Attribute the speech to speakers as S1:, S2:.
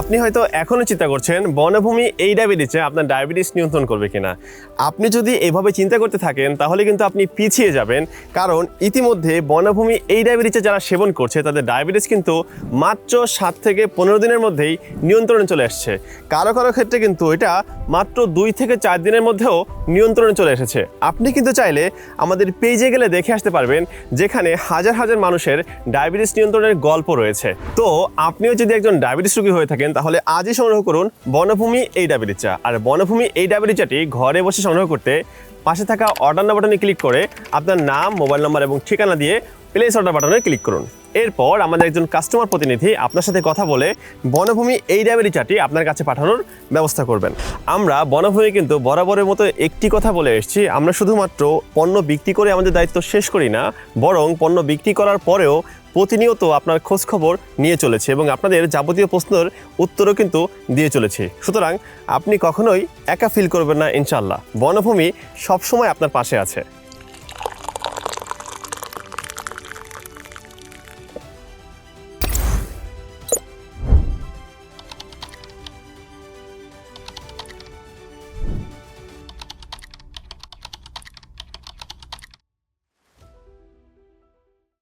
S1: আপনি হয়তো এখনও চিন্তা করছেন, বনভূমি এই ডায়াবেটিসে আপনার ডায়াবেটিস নিয়ন্ত্রণ করবে কিনা। আপনি যদি এভাবে চিন্তা করতে থাকেন, তাহলে কিন্তু আপনি পিছিয়ে যাবেন। কারণ ইতিমধ্যে বনভূমি এই ডায়াবেটিসে যারা সেবন করছে, তাদের ডায়াবেটিস কিন্তু মাত্র সাত থেকে পনেরো দিনের মধ্যেই নিয়ন্ত্রণে চলে আসছে কারও কারও ক্ষেত্রে কিন্তু এটা মাত্র দুই থেকে চার দিনের মধ্যেও নিয়ন্ত্রণে চলে এসেছে। আপনি কিন্তু চাইলে আমাদের পেজে গেলে দেখে আসতে পারবেন, যেখানে হাজার হাজার মানুষের ডায়াবেটিস নিয়ন্ত্রণের গল্প রয়েছে। তো আপনিও যদি একজন ডায়াবেটিস রোগী হয়ে থাকেন তাহলে আজই সংগ্রহ করুন বনভূমি এই ডাবেরি চা আর বনভূমি এই ডাবেরি চাটি ঘরে বসে সংগ্রহ করতে পাশে থাকা অর্ডার নাম্বারটা ক্লিক করে আপনার নাম, মোবাইল নাম্বার এবং ঠিকানা দিয়ে প্লেস অর্ডার বাটনে ক্লিক করুন। এরপর আমাদের একজন কাস্টমার প্রতিনিধি আপনার সাথে কথা বলে বনভূমি এই ডায়াবেটিস চাটি আপনার কাছে পাঠানোর ব্যবস্থা করবেন। আমরা বনভূমি কিন্তু বরাবরের মতো একটি কথা বলে এসেছি, আমরা শুধুমাত্র পণ্য বিক্রি করে আমাদের দায়িত্ব শেষ করি না, বরং পণ্য বিক্রি করার পরেও প্রতিনিয়ত আপনার খোঁজ খবর নিয়ে চলেছে এবং আপনাদের যাবতীয় প্রশ্নের উত্তরও কিন্তু দিয়ে চলেছে। সুতরাং আপনি কখনোই একা ফিল করবেন না ইনশাল্লাহ বনভূমি সবসময় আপনার পাশে আছে।